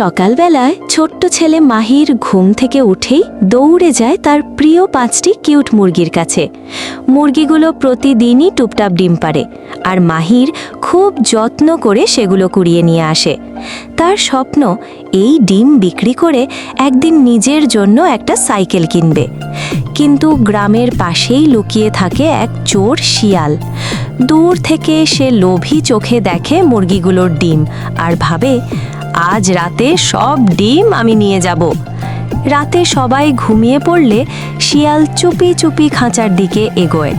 সকালবেলায় ছোট্ট ছেলে মাহির ঘুম থেকে উঠেই দৌড়ে যায় তার প্রিয় পাঁচটি কিউট মুরগির কাছে। মুরগিগুলো প্রতিদিনই টুপটাপ ডিম পারে আর মাহির খুব যত্ন করে সেগুলো কুড়িয়ে নিয়ে আসে। তার স্বপ্ন এই ডিম বিক্রি করে একদিন নিজের জন্য একটা সাইকেল কিনবে। কিন্তু গ্রামের পাশেই লুকিয়ে থাকে এক চোর শিয়াল। দূর থেকে সে লোভী চোখে দেখে মুরগিগুলোর ডিম আর ভাবে আজ রাতে সব ডিম আমি নিয়ে যাব। রাতে সবাই ঘুমিয়ে পড়লে শিয়াল চুপি চুপি খাঁচার দিকে এগোয়।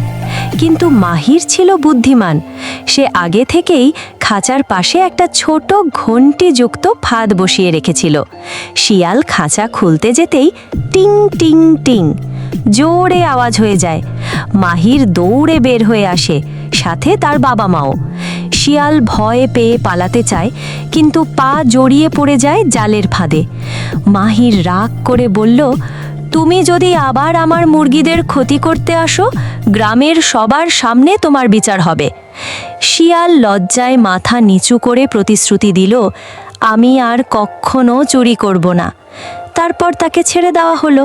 কিন্তু মাহির ছিল বুদ্ধিমান। সে আগে থেকেই খাঁচার পাশে একটা ছোট ঘণ্টিযুক্ত ফাঁদ বসিয়ে রেখেছিল। শিয়াল খাঁচা খুলতে যেতেই টিং টিং টিং, জোরে আওয়াজ হয়ে যায়। মাহির দৌড়ে বের হয়ে আসে, সাথে তার বাবা মাও শিয়াল ভয়ে পেয়ে পালাতে চায়, কিন্তু পা জড়িয়ে পড়ে যায় জালের ফাঁদে। মাহির রাগ করে বলল, তুমি যদি আবার আমার মুরগিদের ক্ষতি করতে আসো, গ্রামের সবার সামনে তোমার বিচার হবে। শিয়াল লজ্জায় মাথা নিচু করে প্রতিশ্রুতি দিল, আমি আর কখনো চুরি করব না। তারপর তাকে ছেড়ে দেওয়া হলো।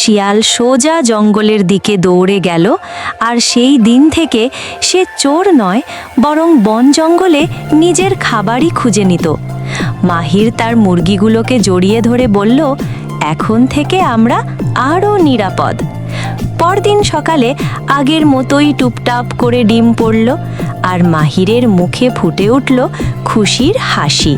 শিয়াল সোজা জঙ্গলের দিকে দৌড়ে গেল আর সেই দিন থেকে সে চোর নয়, বরং বন জঙ্গলে নিজের খাবারই খুঁজে নিত। মাহির তার মুরগিগুলোকে জড়িয়ে ধরে বলল, এখন থেকে আমরা আরও নিরাপদ। পরদিন সকালে আগের মতোই টুপটাপ করে ডিম পড়ল, আর মাহিরের মুখে ফুটে উঠল খুশির হাসি।